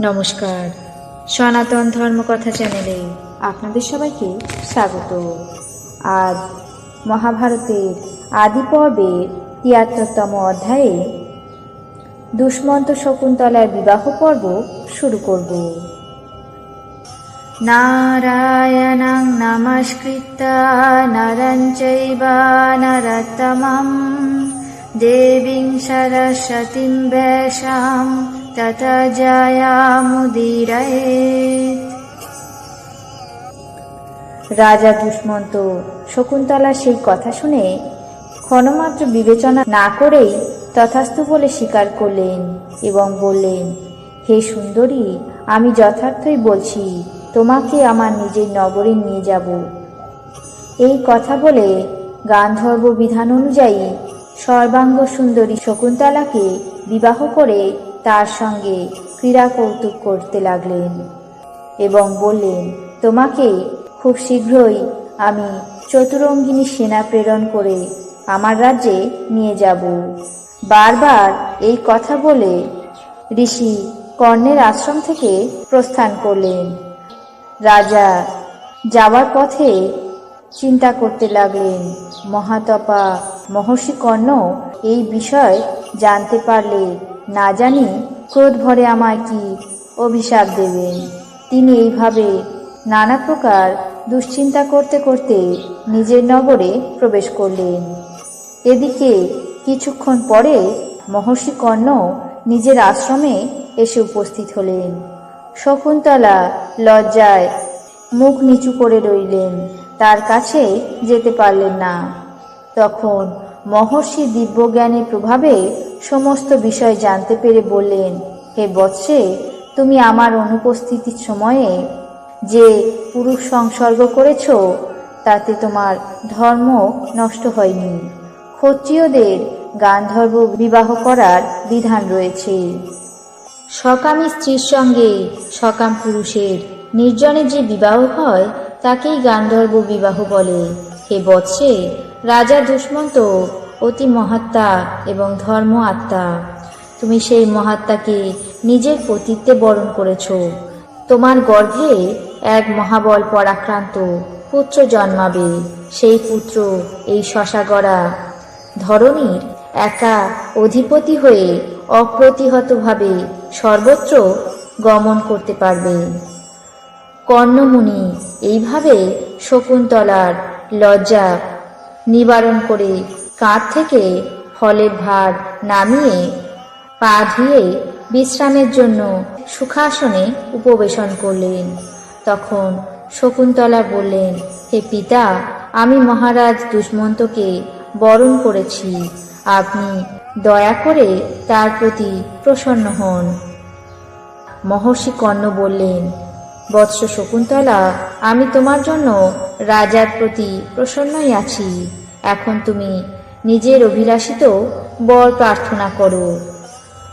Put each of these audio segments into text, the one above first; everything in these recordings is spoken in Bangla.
নমস্কার। সনাতন ধর্মকথা চ্যানেলে আপনাদের সবাইকে স্বাগত। আজ মহাভারতের আদি পর্বের তিয়াত্তরতম অধ্যায়ে দুষ্মন্ত শকুন্তলার বিবাহ পর্ব শুরু করব। নারায়ণং নমস্কৃত্য, নরং চৈব নরোত্তমম, দেবীং সরস্বতীং বেশাম তত জয়ামুদীরয়েৎ রাজা দুষ্মন্ত শকুন্তলার সেই কথা শুনে ক্ষণমাত্র বিবেচনা না করেই তথাস্তু বলে স্বীকার করলেন এবং বললেন, হে সুন্দরী, আমি যথার্থই বলছি, তোমাকে আমার নিজের নগরে নিয়ে যাব। এই কথা বলে গান্ধর্ব বিধান অনুযায়ী সর্বাঙ্গ সুন্দরী শকুন্তলাকে বিবাহ করে তার সঙ্গে ক্রীড়া কৌতুক করতে লাগলেন এবং বললেন, তোমাকে খুব শীঘ্রই আমি চতুরঙ্গিনী সেনা প্রেরণ করে আমার রাজ্যে নিয়ে যাব। বারবার এই কথা বলে ঋষি কর্ণের আশ্রম থেকে প্রস্থান করলেন। রাজা যাওয়ার পথে চিন্তা করতে লাগলেন, মহাতপা মহর্ষি কর্ণ এই বিষয় জানতে পারলে না জানি ক্রোধ ভরে আমায় কি অভিশাপ দেবেন তিনি এইভাবে নানা প্রকার দুশ্চিন্তা করতে করতে নিজের নগরে প্রবেশ করলেন। এদিকে কিছুক্ষণ পরে মহর্ষি কর্ণ নিজের আশ্রমে এসে উপস্থিত হলেন। শকুন্তলা লজ্জায় মুখ নিচু করে রইলেন, তার কাছে যেতে পারলেন না। তখন মহর্ষি দিব্যজ্ঞানের প্রভাবে সমস্ত বিষয় জানতে পেরে বললেন, হে বৎসে, তুমি আমার অনুপস্থিতির সময়ে যে পুরুষ সংসর্গ করেছ, তাতে তোমার ধর্ম নষ্ট হয়নি। ক্ষত্রিয়দের গান্ধর্ব বিবাহ করার বিধান রয়েছে। সকামী স্ত্রীর সঙ্গে সকাম পুরুষের নির্জনে যে বিবাহ হয়, তাকেই গান্ধর্ব বিবাহ বলে। হে বৎসে, রাজা দুষ্মন্ত অতি মহাত্মা এবং ধর্ম আত্মা। তুমি সেই মহাত্মাকে নিজের পতিত্বে বরণ করেছ। তোমার গর্ভে এক মহাবল পরাক্রান্ত পুত্র জন্মাবে। সেই পুত্র, এই শশাগড়া। ধরণীর একা অধিপতি হয়ে অপ্রতিহতভাবে সর্বত্র গমন করতে পারবে। কর্ণমুনি এইভাবে শকুন্তলার লজ্জা নিবারণ করে কাঁধ থেকে ফলের ভার নামিয়ে পা ধুয়ে বিশ্রামের জন্য সুখাসনে উপবেশন করলেন। তখন শকুন্তলা বললেন, হে পিতা, আমি মহারাজ দুষ্মন্তকে বরণ করেছি। আপনি দয়া করে তার প্রতি প্রসন্ন হন। মহর্ষি কর্ণ বললেন, বৎস শকুন্তলা, আমি তোমার জন্য রাজার প্রতি প্রসন্নই আছি। এখন তুমি নিজের অভিলাষিত বর প্রার্থনা করো।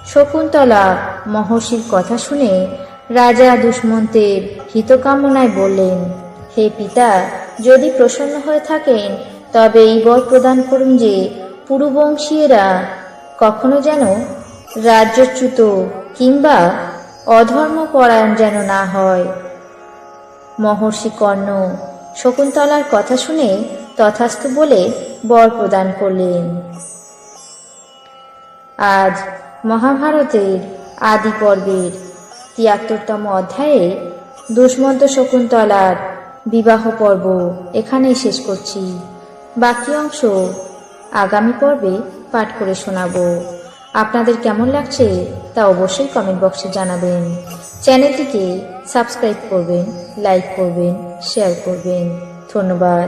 শকুন্তলা মহর্ষির কথা শুনে রাজা দুষ্মন্তের হিতকামনায় বললেন, হে পিতা, যদি প্রসন্ন হয়ে থাকেন, তবে এই বর প্রদান করুন যে পুরুবংশীয়রা কখনো যেন রাজ্যচ্যুত কিংবা অধর্মপরায়ণ যেন না হয়। মহর্ষি কর্ণ শকুন্তলার কথা শুনে তথাস্তু বলে বর প্রদান করলেন। আজ মহাভারতের আদি পর্বের তিয়াত্তরতম অধ্যায়ে দুষ্মন্ত শকুন্তলার বিবাহ পর্ব এখানেই শেষ করছি। বাকি অংশ আগামী পর্বে পাঠ করে শোনাবো। আপনাদের কেমন লাগছে তা অবশ্যই কমেন্ট বক্সে জানাবেন। চ্যানেলটিকে সাবস্ক্রাইব করবেন লাইক করবেন শেয়ার করবেন। ধন্যবাদ।